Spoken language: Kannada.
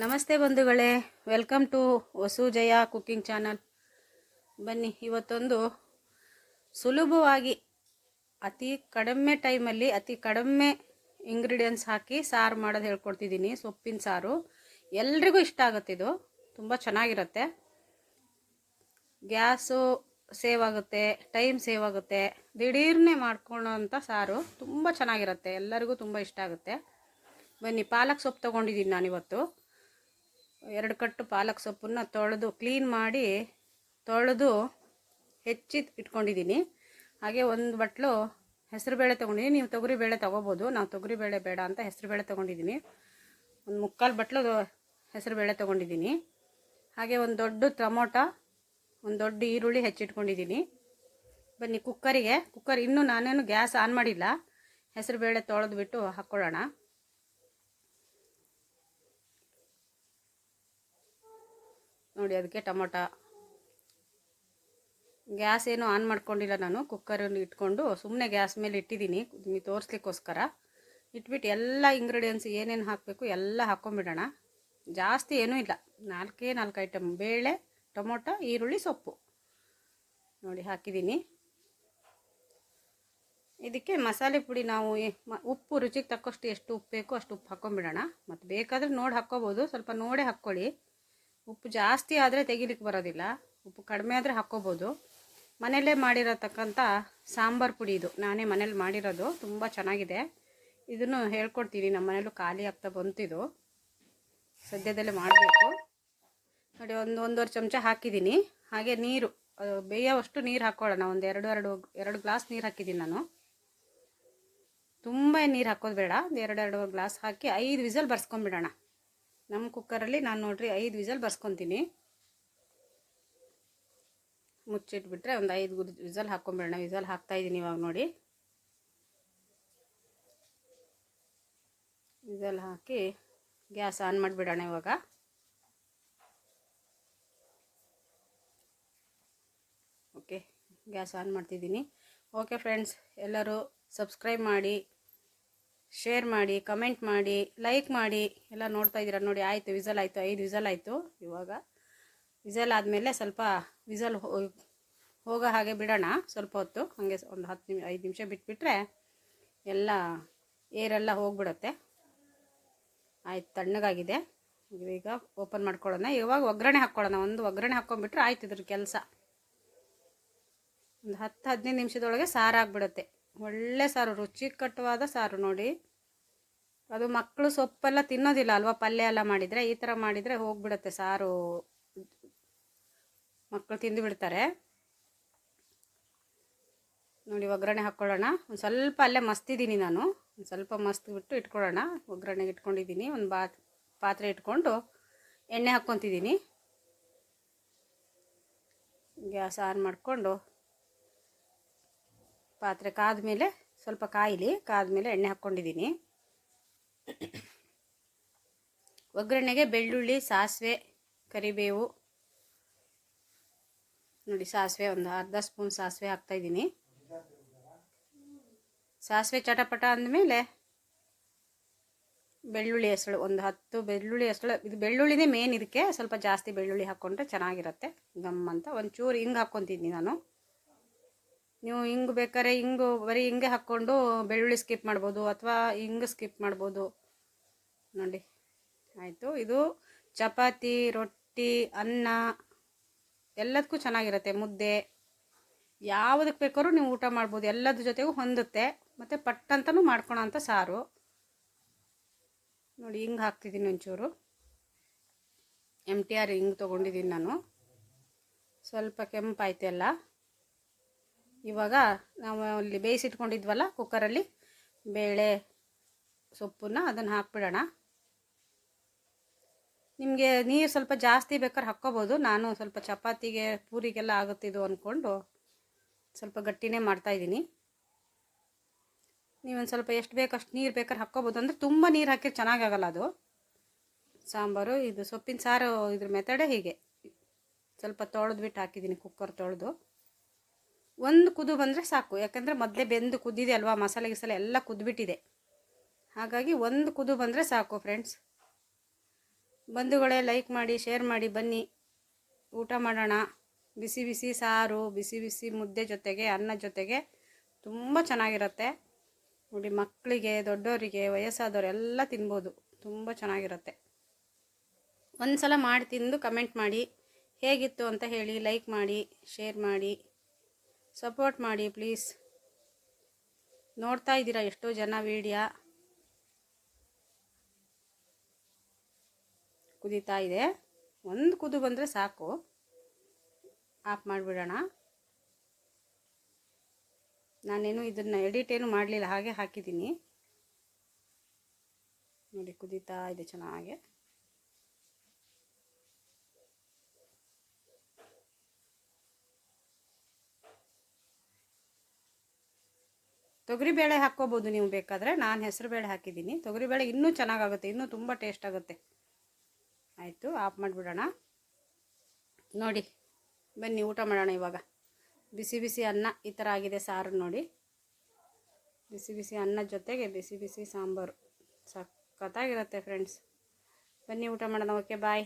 ನಮಸ್ತೆ ಬಂಧುಗಳೇ, welcome to Vasu Jaya cooking channel. ಬನ್ನಿ, ಇವತ್ತೊಂದು ಸುಲಭವಾಗಿ ಅತಿ ಕಡಿಮೆ ಟೈಮಲ್ಲಿ ಅತಿ ಕಡಿಮೆ ಇಂಗ್ರೀಡಿಯೆಂಟ್ಸ್ ಹಾಕಿ ಸಾರು ಮಾಡೋದು ಹೇಳ್ಕೊಡ್ತಿದ್ದೀನಿ, ಸೊಪ್ಪಿನ ಸಾರು. ಎಲ್ರಿಗೂ ಇಷ್ಟ ಆಗುತ್ತಿದು ತುಂಬ ಚೆನ್ನಾಗಿರುತ್ತೆ. ಗ್ಯಾಸು ಸೇವ್ ಆಗುತ್ತೆ ಟೈಮ್ ಸೇವ್ ಆಗುತ್ತೆ. ದಿಢೀರ್ನೆ ಮಾಡ್ಕೊಳ್ಳೋಂಥ ಸಾರು ತುಂಬ ಚೆನ್ನಾಗಿರುತ್ತೆ. ಎಲ್ಲರಿಗೂ ತುಂಬ ಇಷ್ಟ ಆಗುತ್ತೆ. ಬನ್ನಿ, ಪಾಲಕ್ ಸೊಪ್ಪು ತೊಗೊಂಡಿದ್ದೀನಿ ನಾನಿವತ್ತು. ಎರಡು ಕಟ್ಟು ಪಾಲಕ್ ಸೊಪ್ಪನ್ನು ತೊಳೆದು ಕ್ಲೀನ್ ಮಾಡಿ ತೊಳೆದು ಹೆಚ್ಚಿ ಇಟ್ಕೊಂಡಿದ್ದೀನಿ. ಹಾಗೆ ಒಂದು ಬಟ್ಲು ಹೆಸರುಬೇಳೆ ತೊಗೊಂಡಿದ್ದೀನಿ. ನೀವು ತೊಗರಿಬೇಳೆ ತೊಗೋಬೋದು. ನಾವು ತೊಗರಿಬೇಳೆ ಬೇಡ ಅಂತ ಹೆಸರುಬೇಳೆ ತೊಗೊಂಡಿದ್ದೀನಿ. ಒಂದು ಮುಕ್ಕಾಲು ಬಟ್ಲು ಹೆಸರುಬೇಳೆ ತೊಗೊಂಡಿದ್ದೀನಿ. ಹಾಗೆ ಒಂದು ದೊಡ್ಡ ಟೊಮೊಟೊ ಒಂದು ದೊಡ್ಡ ಈರುಳ್ಳಿ ಹೆಚ್ಚಿಟ್ಕೊಂಡಿದ್ದೀನಿ. ಬನ್ನಿ ಕುಕ್ಕರಿಗೆ. ಕುಕ್ಕರ್ ಇನ್ನೂ ನಾನೇನು ಗ್ಯಾಸ್ ಆನ್ ಮಾಡಿಲ್ಲ. ಹೆಸರುಬೇಳೆ ತೊಳೆದ್ಬಿಟ್ಟು ಹಾಕ್ಕೊಳ್ಳೋಣ. ನೋಡಿ, ಅದಕ್ಕೆ ಟೊಮೊಟೊ. ಗ್ಯಾಸ್ ಏನು ಆನ್ ಮಾಡ್ಕೊಂಡಿಲ್ಲ ನಾನು. ಕುಕ್ಕರನ್ನು ಇಟ್ಕೊಂಡು ಸುಮ್ಮನೆ ಗ್ಯಾಸ್ ಮೇಲೆ ಇಟ್ಟಿದ್ದೀನಿ. ನಿಮಗೆ ತೋರಿಸ್ಲಿಕ್ಕೋಸ್ಕರ. ಇಟ್ಬಿಟ್ಟು ಎಲ್ಲ ಇಂಗ್ರೀಡಿಯೆಂಟ್ಸ್ ಏನೇನು ಹಾಕಬೇಕು ಎಲ್ಲ ಹಾಕ್ಕೊಂಬಿಡೋಣ ಜಾಸ್ತಿ ಏನೂ ಇಲ್ಲ. ನಾಲ್ಕೇ ನಾಲ್ಕು ಐಟಮ್ ಬೇಳೆ ಟೊಮೊಟೊ, ಈರುಳ್ಳಿ, ಸೊಪ್ಪು. ನೋಡಿ, ಹಾಕಿದ್ದೀನಿ. ಇದಕ್ಕೆ ಮಸಾಲೆ ಪುಡಿ ನಾವು ಉಪ್ಪು ರುಚಿಗೆ ತಕ್ಕಷ್ಟು ಎಷ್ಟು ಉಪ್ಪು ಬೇಕೋ ಅಷ್ಟು ಉಪ್ಪು ಹಾಕ್ಕೊಂಬಿಡೋಣ. ಮತ್ತು ಬೇಕಾದರೆ ನೋಡಿ ಹಾಕ್ಕೋಬೋದು. ಸ್ವಲ್ಪ ನೋಡಿ ಹಾಕ್ಕೊಳ್ಳಿ. ಉಪ್ಪು ಜಾಸ್ತಿ ಆದರೆ ತೆಗಿಲಿಕ್ಕೆ ಬರೋದಿಲ್ಲ. ಉಪ್ಪು ಕಡಿಮೆ ಆದರೆ ಹಾಕ್ಕೋಬೋದು. ಮನೆಯಲ್ಲೇ ಮಾಡಿರತಕ್ಕಂಥ ಸಾಂಬಾರು ಪುಡಿ ಇದು. ನಾನೇ ಮನೇಲಿ ಮಾಡಿರೋದು. ತುಂಬ ಚೆನ್ನಾಗಿದೆ. ಇದನ್ನು ಹೇಳ್ಕೊಡ್ತೀನಿ. ನಮ್ಮ ಮನೇಲೂ ಖಾಲಿ ಆಗ್ತಾ ಬಂತಿದು. ಸದ್ಯದಲ್ಲೇ ಮಾಡಬೇಕು. ನೋಡಿ, ಒಂದು ಒಂದೂವರೆ ಚಮಚ ಹಾಕಿದ್ದೀನಿ. ಹಾಗೆ ನೀರು ಬೇಯೋವಷ್ಟು ನೀರು ಹಾಕ್ಕೊಳ್ಳೋಣ. ಒಂದು ಎರಡು ಎರಡು ಎರಡು ಗ್ಲಾಸ್ ನೀರು ಹಾಕಿದ್ದೀನಿ ನಾನು. ತುಂಬ ನೀರು ಹಾಕೋದು ಬೇಡ. ಒಂದು ಎರಡು ಎರಡು ಗ್ಲಾಸ್ ಹಾಕಿ ಐದು ವಿಸಲ್ ಬರ್ಸ್ಕೊಂಬಿಡೋಣ ನಮ್ಮ ಕುಕ್ಕರಲ್ಲಿ ನಾನು ನೋಡಿರಿ ಐದು ವಿಸಲ್ ಬರ್ಸ್ಕೊತೀನಿ. ಮುಚ್ಚಿಟ್ಬಿಟ್ರೆ ಒಂದು ಐದು ವಿಸಲ್ ಹಾಕ್ಕೊಂಬಿಡೋಣ ವಿಸಲ್ ಹಾಕ್ತಾಯಿದ್ದೀನಿ ಇವಾಗ ನೋಡಿ. ವಿಸಲ್ ಹಾಕಿ ಗ್ಯಾಸ್ ಆನ್ ಮಾಡಿಬಿಡೋಣ ಇವಾಗ. ಓಕೆ ಗ್ಯಾಸ್ ಆನ್ ಮಾಡ್ತಿದ್ದೀನಿ. ಓಕೆ ಫ್ರೆಂಡ್ಸ್, ಎಲ್ಲರೂ ಸಬ್ಸ್ಕ್ರೈಬ್ ಮಾಡಿ, ಶೇರ್ ಮಾಡಿ, ಕಮೆಂಟ್ ಮಾಡಿ, ಲೈಕ್ ಮಾಡಿ. ಎಲ್ಲ ನೋಡ್ತಾ ಇದ್ದೀರಾ? ನೋಡಿ, ಆಯಿತು, ವಿಸಲ್ ಆಯಿತು, ಐದು ವಿಸಲ್ ಆಯಿತು ಇವಾಗ. ವಿಸಲ್ ಆದಮೇಲೆ ಸ್ವಲ್ಪ ವಿಸಲ್ ಹೋಗೋ ಹಾಗೆ ಬಿಡೋಣ, ಸ್ವಲ್ಪ ಹೊತ್ತು. ಹಾಗೆ ಒಂದು ಹತ್ತು ನಿಮಿ, ಐದು ನಿಮಿಷ ಬಿಟ್ಬಿಟ್ರೆ ಎಲ್ಲ ಏರೆಲ್ಲ ಹೋಗ್ಬಿಡುತ್ತೆ. ಆಯ್ತು, ತಣ್ಣಗಾಗಿದೆ. ಈಗ ಓಪನ್ ಮಾಡ್ಕೊಳ್ಳೋಣ. ಇವಾಗ ಒಗ್ಗರಣೆ ಹಾಕ್ಕೊಳ್ಳೋಣ. ಒಂದು ಒಗ್ಗರಣೆ ಹಾಕ್ಕೊಂಡ್ಬಿಟ್ರೆ ಆಯ್ತು ಇದ್ರ ಕೆಲಸ. ಒಂದು ಹತ್ತು ಹದಿನೈದು ನಿಮಿಷದೊಳಗೆ ಸಾರಾಗ್ಬಿಡುತ್ತೆ ಒಳ್ಳೆ ಸಾರು ರುಚಿಕಟ್ಟವಾದ ಸಾರು ನೋಡಿ. ಅದು ಮಕ್ಕಳು ಸೊಪ್ಪೆಲ್ಲ ತಿನ್ನೋದಿಲ್ಲ ಅಲ್ವಾ? ಪಲ್ಯ ಎಲ್ಲ ಮಾಡಿದರೆ, ಈ ಥರ ಮಾಡಿದರೆ ಹೋಗ್ಬಿಡುತ್ತೆ ಸಾರು. ಮಕ್ಕಳು ತಿಂದು ಬಿಡ್ತಾರೆ. ನೋಡಿ, ಒಗ್ಗರಣೆ ಹಾಕ್ಕೊಳ್ಳೋಣ. ಒಂದು ಸ್ವಲ್ಪ ಅಲ್ಲೇ ಮಸ್ತಿದ್ದೀನಿ ನಾನು. ಒಂದು ಸ್ವಲ್ಪ ಮಸ್ತ್ ಬಿಟ್ಟು ಇಟ್ಕೊಳ್ಳೋಣ. ಒಗ್ಗರಣೆಗೆ ಇಟ್ಕೊಂಡಿದ್ದೀನಿ. ಒಂದು ಬಾ ಪಾತ್ರೆ ಇಟ್ಕೊಂಡು ಎಣ್ಣೆ ಹಾಕ್ಕೊತಿದ್ದೀನಿ. ಗ್ಯಾಸ್ ಆನ್ ಮಾಡಿಕೊಂಡು ಪಾತ್ರೆ ಕಾದ ಮೇಲೆ ಸ್ವಲ್ಪ ಕಾಯಿಲಿ ಕಾದ ಮೇಲೆ ಎಣ್ಣೆ ಹಾಕ್ಕೊಂಡಿದ್ದೀನಿ ಒಗ್ಗರಣೆಗೆ ಬೆಳ್ಳುಳ್ಳಿ, ಸಾಸಿವೆ, ಕರಿಬೇವು. ನೋಡಿ, ಸಾಸಿವೆ ಒಂದು ಅರ್ಧ ಸ್ಪೂನ್ ಸಾಸಿವೆ ಹಾಕ್ತಾಯಿದ್ದೀನಿ ಸಾಸಿವೆ ಚಟಪಟ ಅಂದಮೇಲೆ ಬೆಳ್ಳುಳ್ಳಿ ಹೆಸಳು, ಒಂದು ಹತ್ತು ಬೆಳ್ಳುಳ್ಳಿ ಹೆಸಳು. ಇದು ಬೆಳ್ಳುಳ್ಳಿನೇ ಮೇನ್ ಇದಕ್ಕೆ ಸ್ವಲ್ಪ ಜಾಸ್ತಿ ಬೆಳ್ಳುಳ್ಳಿ ಹಾಕ್ಕೊಂಡ್ರೆ ಚೆನ್ನಾಗಿರುತ್ತೆ ಗಮ್ ಅಂತ ಒಂಚೂರು ಹಿಂಗೆ ಹಾಕ್ಕೊತಿದ್ದೀನಿ ನಾನು. ನೀವು ಹಿಂಗೆ ಬೇಕಾದ್ರೆ ಹಿಂಗು ಬರೀ ಹಿಂಗೆ ಹಾಕ್ಕೊಂಡು ಬೆಳ್ಳುಳ್ಳಿ ಸ್ಕಿಪ್ ಮಾಡ್ಬೋದು ಅಥವಾ ಹಿಂಗೆ ಸ್ಕಿಪ್ ಮಾಡ್ಬೋದು. ನೋಡಿ, ಆಯಿತು. ಇದು ಚಪಾತಿ, ರೊಟ್ಟಿ, ಅನ್ನ ಎಲ್ಲದಕ್ಕೂ ಚೆನ್ನಾಗಿರುತ್ತೆ. ಮುದ್ದೆ ಯಾವುದಕ್ಕೆ ಬೇಕಾದ್ರೂ ನೀವು ಊಟ ಮಾಡ್ಬೋದು. ಎಲ್ಲದ್ರ ಜೊತೆಗೂ ಹೊಂದುತ್ತೆ. ಮತ್ತು ಪಟ್ಟಂತನೂ ಮಾಡ್ಕೊಳೋ ಅಂಥ ಸಾರು. ನೋಡಿ, ಹಿಂಗೆ ಹಾಕ್ತಿದ್ದೀನಿ ಒಂಚೂರು. ಎಂ ಟಿ ಆರ್ ಹಿಂಗೆ ತೊಗೊಂಡಿದ್ದೀನಿ ನಾನು. ಸ್ವಲ್ಪ ಕೆಂಪಾಯ್ತು ಎಲ್ಲ ಇವಾಗ ನಾವು ಅಲ್ಲಿ ಬೇಯಿಸಿಟ್ಕೊಂಡಿದ್ವಲ್ಲ ಕುಕ್ಕರಲ್ಲಿ, ಬೇಳೆ ಸೊಪ್ಪನ್ನ ಅದನ್ನು ಹಾಕ್ಬಿಡೋಣ. ನಿಮಗೆ ನೀರು ಸ್ವಲ್ಪ ಜಾಸ್ತಿ ಬೇಕಾದ್ರೆ ಹಾಕ್ಕೋಬೋದು. ನಾನು ಸ್ವಲ್ಪ ಚಪಾತಿಗೆ, ಪೂರಿಗೆಲ್ಲ ಆಗುತ್ತಿದ್ದು ಅಂದ್ಕೊಂಡು ಸ್ವಲ್ಪ ಗಟ್ಟಿನೇ ಮಾಡ್ತಾಯಿದ್ದೀನಿ ನೀವೊಂದು ಸ್ವಲ್ಪ ಎಷ್ಟು ಬೇಕು ಅಷ್ಟು ನೀರು ಬೇಕಾದ್ರೆ ಹಾಕ್ಕೋಬೋದು. ಅಂದರೆ ತುಂಬ ನೀರು ಹಾಕಿದ್ರೆ ಚೆನ್ನಾಗಾಗಲ್ಲ ಅದು. ಸಾಂಬಾರು, ಇದು ಸೊಪ್ಪಿನ ಸಾರು ಇದ್ರ ಮೆಥಡೇ ಹೀಗೆ. ಸ್ವಲ್ಪ ತೊಳೆದ್ಬಿಟ್ಟು ಹಾಕಿದ್ದೀನಿ ಕುಕ್ಕರ್ ತೊಳೆದು. ಒಂದು ಕುದು ಬಂದರೆ ಸಾಕು. ಯಾಕಂದರೆ ಮೊದಲೇ ಬೆಂದು ಕುದ್ದಿದೆ ಅಲ್ವಾ, ಮಸಾಲೆ ಗಿಸಾಲೆ ಎಲ್ಲ ಕುದ್ಬಿಟ್ಟಿದೆ. ಹಾಗಾಗಿ ಒಂದು ಕುದು ಬಂದರೆ ಸಾಕು ಫ್ರೆಂಡ್ಸ್ ಬಂಧುಗಳೇ ಲೈಕ್ ಮಾಡಿ ಶೇರ್ ಮಾಡಿ, ಬನ್ನಿ. ಊಟ ಮಾಡೋಣ. ಬಿಸಿ ಬಿಸಿ ಸಾರು, ಬಿಸಿ ಬಿಸಿ ಮುದ್ದೆ ಜೊತೆಗೆ, ಅನ್ನ ಜೊತೆಗೆ ತುಂಬ ಚೆನ್ನಾಗಿರುತ್ತೆ. ನೋಡಿ, ಮಕ್ಕಳಿಗೆ ದೊಡ್ಡವರಿಗೆ ವಯಸ್ಸಾದವರೆಲ್ಲ ತಿನ್ಬೋದು. ತುಂಬ ಚೆನ್ನಾಗಿರುತ್ತೆ. ಒಂದು ಸಲ ಮಾಡಿ ತಿಂದು ಕಮೆಂಟ್ ಮಾಡಿ. ಹೇಗಿತ್ತು ಅಂತ ಹೇಳಿ ಲೈಕ್ ಮಾಡಿ ಶೇರ್ ಮಾಡಿ. ಸಪೋರ್ಟ್ ಮಾಡಿ ಪ್ಲೀಸ್ ನೋಡ್ತಾ ಇದ್ದೀರಾ ಎಷ್ಟೋ ಜನ ವೀಡಿಯೋ ಕುದೀತಾ ಇದೆ. ಒಂದು ಕುದು ಬಂದರೆ ಸಾಕು. ಆಫ್ ಮಾಡಿಬಿಡೋಣ. ನಾನೇನು ಇದನ್ನು ಎಡಿಟ್ ಏನು ಮಾಡಲಿಲ್ಲ, ಹಾಗೆ ಹಾಕಿದ್ದೀನಿ. ನೋಡಿ, ಕುದೀತಾ ಇದೆ ಚೆನ್ನಾಗೆ. ತೊಗರಿಬೇಳೆ ಹಾಕ್ಕೋಬೋದು ನೀವು ಬೇಕಾದರೆ. ನಾನು ಹೆಸರು ಬೇಳೆ ಹಾಕಿದ್ದೀನಿ. ತೊಗರಿಬೇಳೆ ಇನ್ನೂ ಚೆನ್ನಾಗಾಗುತ್ತೆ, ಇನ್ನೂ ತುಂಬ ಟೇಸ್ಟ್ ಆಗುತ್ತೆ. ಆಯಿತು, ಆಫ್ ಮಾಡಿಬಿಡೋಣ. ನೋಡಿ, ಬನ್ನಿ, ಊಟ ಮಾಡೋಣ ಇವಾಗ. ಬಿಸಿ ಬಿಸಿ ಅನ್ನ ಈ ಥರ ಆಗಿದೆ ಸಾರು ನೋಡಿ. ಬಿಸಿ ಬಿಸಿ ಅನ್ನ ಜೊತೆಗೆ ಬಿಸಿ ಬಿಸಿ ಸಾಂಬಾರು. ಸಖತ್ತಾಗಿರುತ್ತೆ ಫ್ರೆಂಡ್ಸ್ ಬನ್ನಿ, ಊಟ ಮಾಡೋಣ. Okay bye